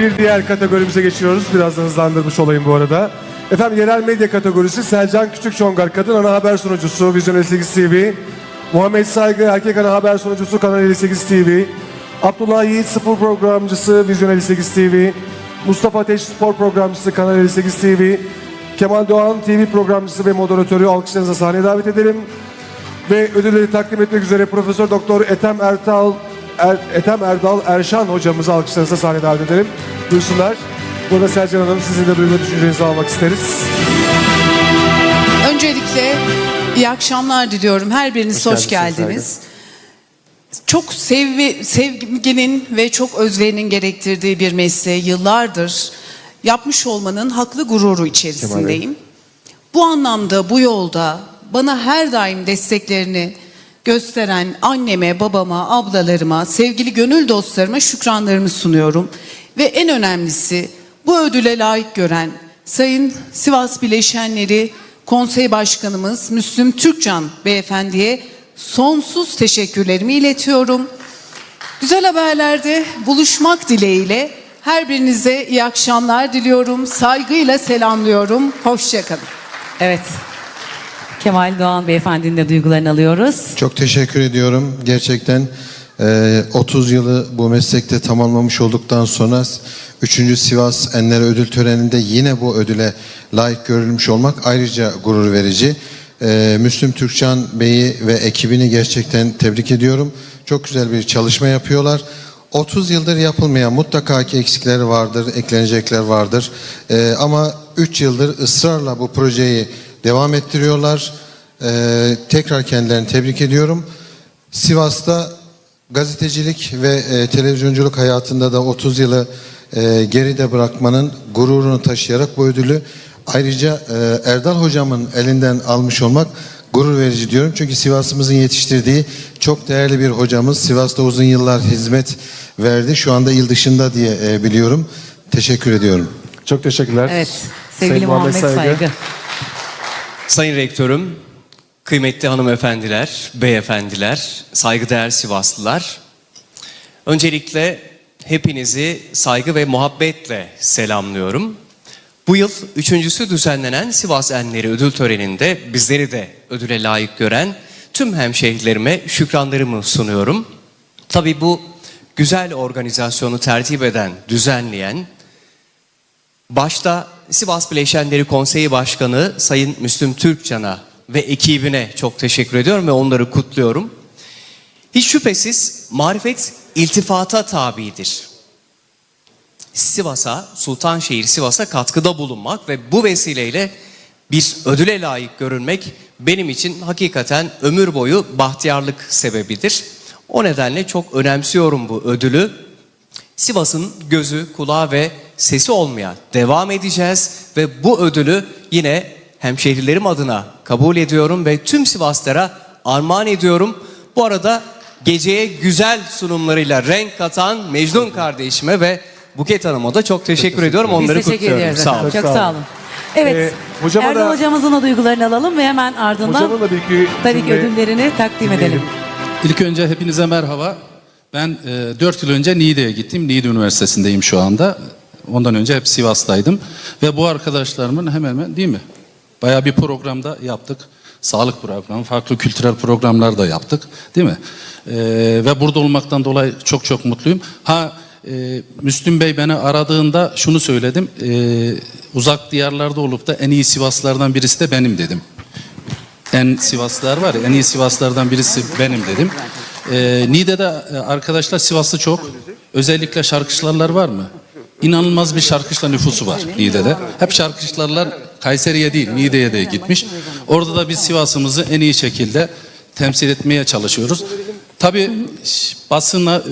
Bir diğer kategorimize geçiyoruz. Biraz da hızlandırmış olayım bu arada. Efendim yerel medya kategorisi Selcan Küçükçongar kadın ana haber sunucusu Vizyon 58 TV. Muhammed Saygı erkek ana haber sunucusu Kanal 58 TV. Abdullah Yiğit spor programcısı Vizyon 58 TV. Mustafa Ateş spor programcısı Kanal 58 TV. Kemal Doğan TV programcısı ve moderatörü alkışlarınıza sahneye davet edelim. Ve ödülleri takdim etmek üzere Profesör Doktor Ethem Ertal Er- Ethem Erdal Erşan hocamızı alkışlarınızla sahneye davet edelim. Buyursunlar. Burada Selcan Hanım sizin de duygu düşüncenizi almak isteriz. Öncelikle iyi akşamlar diliyorum. Her biriniz Hoş hoş, geldiniz, geldiniz. Çok sevgi, sevginin ve çok özverinin gerektirdiği bir mesleği yıllardır yapmış olmanın haklı gururu içerisindeyim. Bu anlamda, bu yolda bana her daim desteklerini gösteren anneme, babama, ablalarıma, sevgili gönül dostlarıma şükranlarımı sunuyorum. Ve en önemlisi bu ödüle layık gören Sayın Sivas Bileşenleri Konsey Başkanımız Müslüm Türkcan Beyefendiye sonsuz teşekkürlerimi iletiyorum. Güzel haberlerde buluşmak dileğiyle her birinize iyi akşamlar diliyorum. Saygıyla selamlıyorum. Hoşçakalın. Evet. Kemal Doğan Beyefendinin de duygularını alıyoruz. Çok teşekkür ediyorum. Gerçekten e, 30 yılı bu meslekte tamamlamış olduktan sonra 3. Sivas Enler Ödül Töreni'nde yine bu ödüle layık görülmüş olmak ayrıca gurur verici. E, Müslüm Türkcan Bey'i ve ekibini gerçekten tebrik ediyorum. Çok güzel bir çalışma yapıyorlar. 30 yıldır yapılmayan mutlaka ki eksikleri vardır, eklenecekler vardır. E, ama 3 yıldır ısrarla bu projeyi devam ettiriyorlar. Ee, tekrar kendilerini tebrik ediyorum. Sivas'ta gazetecilik ve e, televizyonculuk hayatında da 30 yılı e, geride bırakmanın gururunu taşıyarak bu ödülü ayrıca e, Erdal hocamın elinden almış olmak gurur verici diyorum. Çünkü Sivas'ımızın yetiştirdiği çok değerli bir hocamız. Sivas'ta uzun yıllar hizmet verdi. Şu anda il dışında diye e, biliyorum. Teşekkür ediyorum. Çok teşekkürler. Evet. Sevgili Sayın Muhammed Saygı. Sayın Rektörüm, kıymetli hanımefendiler, beyefendiler, saygıdeğer Sivaslılar. Öncelikle hepinizi saygı ve muhabbetle selamlıyorum. Bu yıl üçüncüsü düzenlenen Sivas Enleri ödül töreninde bizleri de ödüle layık gören tüm hemşehrilerime şükranlarımı sunuyorum. Tabii bu güzel organizasyonu tertip eden, düzenleyen Başta Sivas Bileşenleri Konseyi Başkanı Sayın Müslüm Türkcan'a ve ekibine çok teşekkür ediyorum ve onları kutluyorum. Hiç şüphesiz marifet iltifata tabidir. Sivas'a, Sultanşehir Sivas'a katkıda bulunmak ve bu vesileyle bir ödüle layık görülmek benim için hakikaten ömür boyu bahtiyarlık sebebidir. O nedenle çok önemsiyorum bu ödülü. Sivas'ın gözü, kulağı ve sesi olmaya devam edeceğiz ve bu ödülü yine hemşehrilerim adına kabul ediyorum ve tüm Sivaslara armağan ediyorum. Bu arada geceye güzel sunumlarıyla renk katan Mecnun kardeşime ve Buket Hanım'a da çok teşekkür ediyorum. Onları Biz teşekkür kutluyorum. ediyoruz Sağ olun. Çok sağ olun. Evet. Ee, hocama Erdal da- hocamızın da duygularını alalım ve hemen ardından bir iki tabii ki ödüllerini takdim edelim. dinleyelim. İlk önce hepinize merhaba. Ben e, 4 yıl önce Niğde'ye gittim. Niğde Üniversitesi'ndeyim şu anda. Ondan önce hep Sivas'taydım. Ve bu arkadaşlarımın hemen hemen değil mi? Bayağı bir programda yaptık. Sağlık programı, farklı kültürel programlar da yaptık. Değil mi? E, ve burada olmaktan dolayı çok çok mutluyum. Ha e, Müslüm Bey beni aradığında şunu söyledim. E, uzak diyarlarda olup da en iyi Sivaslardan birisi de benim dedim en Sivaslılar var ya en iyi Sivaslardan birisi benim dedim. Ee, Niğde'de e, arkadaşlar Sivaslı çok. Özellikle şarkışlarlar var mı? İnanılmaz bir şarkışla nüfusu var Niğde'de. Hep şarkışlarlar Kayseri'ye değil Niğde'ye de gitmiş. Orada da biz Sivas'ımızı en iyi şekilde temsil etmeye çalışıyoruz. Tabii basınla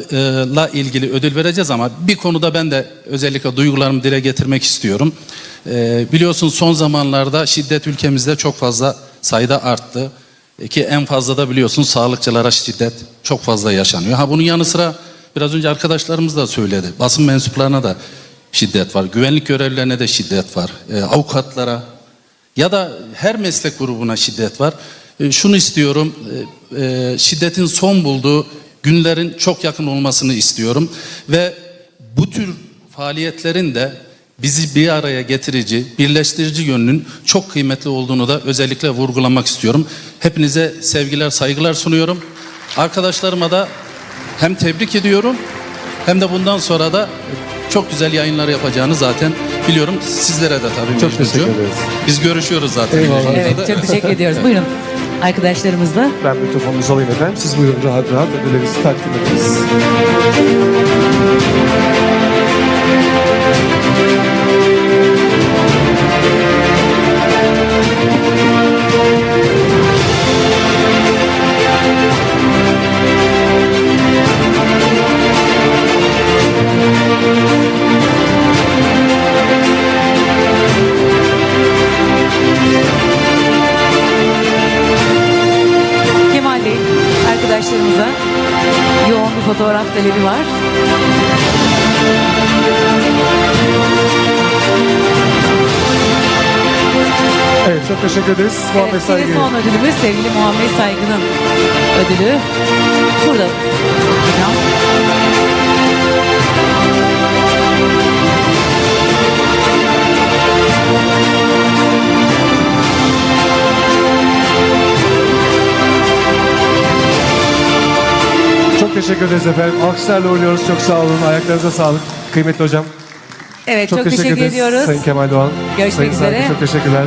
e, ilgili ödül vereceğiz ama bir konuda ben de özellikle duygularımı dile getirmek istiyorum. E, biliyorsun son zamanlarda şiddet ülkemizde çok fazla sayıda arttı. E, Ki en fazla da biliyorsun sağlıkçılara şiddet çok fazla yaşanıyor. Ha bunun yanı sıra biraz önce arkadaşlarımız da söyledi. Basın mensuplarına da şiddet var. Güvenlik görevlilerine de şiddet var. E, avukatlara, ya da her meslek grubuna şiddet var. E, Şunu istiyorum, e, e, şiddetin son bulduğu günlerin çok yakın olmasını istiyorum ve bu tür faaliyetlerin de bizi bir araya getirici, birleştirici yönünün çok kıymetli olduğunu da özellikle vurgulamak istiyorum. Hepinize sevgiler, saygılar sunuyorum. Arkadaşlarıma da hem tebrik ediyorum hem de bundan sonra da çok güzel yayınlar yapacağını zaten biliyorum. Sizlere de tabii Çok teşekkür ederiz. Biz görüşüyoruz zaten. Eyvallah. Evet çok teşekkür ediyoruz. Buyurun arkadaşlarımızla. Ben mikrofonunuzu alayım efendim. Siz buyurun rahat rahat ödüllerinizi takdim ediniz. Talebi var. Evet çok teşekkür ederiz. Muhammed Evet, Saygı. yine son ödülümüz sevgili Muhammed Saygı'nın ödülü. Burada. Hocam. Teşekkür ederiz efendim. Alkışlarla uğurluyoruz. Çok sağ olun. Ayaklarınıza sağlık. Kıymetli hocam. Evet çok, teşekkür, ederiz. ediyoruz. Sayın Kemal Doğan. Görüşmek Sayın üzere. Çok teşekkürler.